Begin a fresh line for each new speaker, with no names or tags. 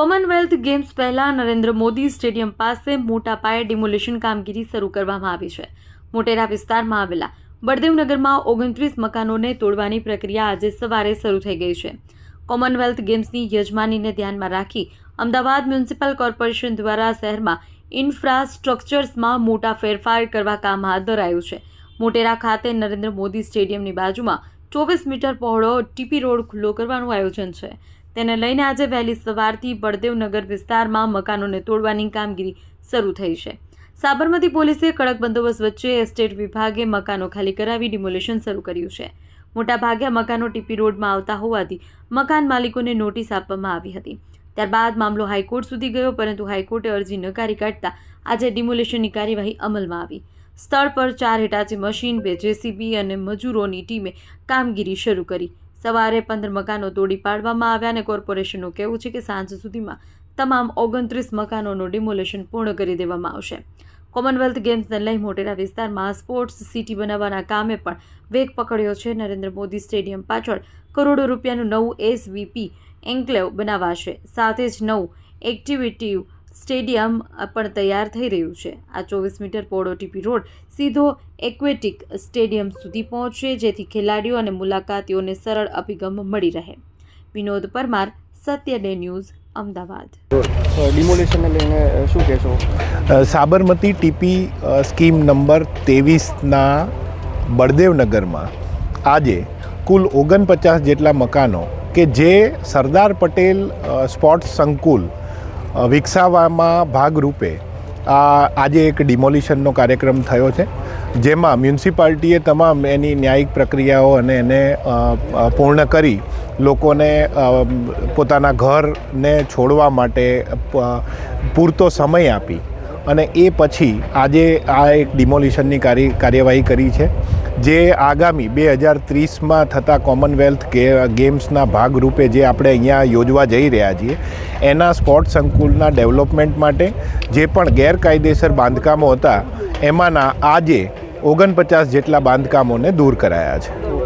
Commonwealth games પહેલા Narendra Modi stadium પાસે મોટા પાયે ડિમોલિશન કામગીરી શરૂ કરવામાં આવી છે. મોટેરા વિસ્તારમાં આવેલા બળદેવનગરમાં ઓગણત્રીસ મકાનોને તોડવાની પ્રક્રિયા આજે સવારે શરૂ થઈ ગઈ છે. કોમનવેલ્થ ગેમ્સની યજમાનીને ધ્યાનમાં રાખી અમદાવાદ મ્યુનિસિપલ કોર્પોરેશન દ્વારા શહેરમાં ઇન્ફ્રાસ્ટ્રક્ચર્સમાં મોટા ફેરફાર કરવા કામ હાથ ધરાયું છે. મોટેરા ખાતે નરેન્દ્ર મોદી સ્ટેડિયમની બાજુમાં ચોવીસ મીટર પહોળો ટીપી રોડ ખુલ્લો કરવાનું આયોજન છે. તેને લઈને આજે વહેલી સવારથી બળદેવનગર વિસ્તારમાં મકાનોને તોડવાની કામગીરી શરૂ થઈ છે. સાબરમતી પોલીસે કડક બંદોબસ્ત વચ્ચે એસ્ટેટ વિભાગે મકાનો ખાલી કરાવી ડિમોલિશન શરૂ કર્યું છે. મોટાભાગે મકાનો ટીપી રોડમાં આવતા હોવાથી મકાન માલિકોને નોટિસ આપવામાં આવી હતી. ત્યારબાદ મામલો હાઈકોર્ટ સુધી ગયો, પરંતુ હાઈકોર્ટે અરજી નકારી કાઢતા આજે ડિમોલિશનની કાર્યવાહી અમલમાં આવી. સ્થળ પર ચાર હિટાચી મશીન, બે જેસીબી અને મજૂરોની ટીમે કામગીરી શરૂ કરી. સવારે પંદર મકાનો તોડી પાડવામાં આવ્યા અને કોર્પોરેશનનું કહેવું છે કે સાંજ સુધીમાં તમામ ઓગણત્રીસ મકાનોનું ડિમોલેશન પૂર્ણ કરી દેવામાં આવશે. કોમનવેલ્થ ગેમ્સને લઈ મોટેરા વિસ્તારમાં સ્પોર્ટ્સ સિટી બનાવવાના કામે પણ વેગ પકડ્યો છે. નરેન્દ્ર મોદી સ્ટેડિયમ પાછળ કરોડો રૂપિયાનું નવું એસવીપી એન્કલેવ બનાવાશે. સાથે જ નવું એક્ટિવિટી સ્ટેડિયમ પણ તૈયાર થઈ રહ્યું છે. આ ચોવીસ મીટર પોળો ટીપી રોડ સીધો એક્વેટિક સ્ટેડિયમ સુધી પહોંચશે જેથી ખેલાડીઓ અને મુલાકાતીઓને સરળ અભિગમ મળી રહે. Vinod Parmar Satya day news Ahmedabad.
ડિમોલિશનને લઈને શું કહેશો?
સાબરમતી ટીપી સ્કીમ નંબર ત્રેવીસના બળદેવનગરમાં આજે કુલ ઓગણપચાસ જેટલા મકાનો કે જે સરદાર પટેલ સ્પોર્ટ્સ સંકુલ વિકસાવવામાં ભાગરૂપે આ આજે એક ડિમોલિશનનો કાર્યક્રમ થયો છે, જેમાં મ્યુનિસિપાલિટીએ તમામ એની ન્યાયિક પ્રક્રિયાઓ અને એને પૂર્ણ કરી લોકોને પોતાના ઘરને છોડવા માટે પૂરતો સમય આપી અને એ પછી આજે આ એક ડિમોલિશનની કાર્ય, કાર્યવાહી કરી છે. જે આગામી બે હજાર ત્રીસમાં થતા કોમનવેલ્થ ગેમ્સના ભાગરૂપે જે આપણે અહીંયા યોજવા જઈ રહ્યા છીએ, એના સ્પોર્ટ સંકુલના ડેવલપમેન્ટ માટે જે પણ ગેરકાયદેસર બાંધકામો હતા, એમાંના આજે ઓગણપચાસ જેટલા બાંધકામોને દૂર કરાયા છે.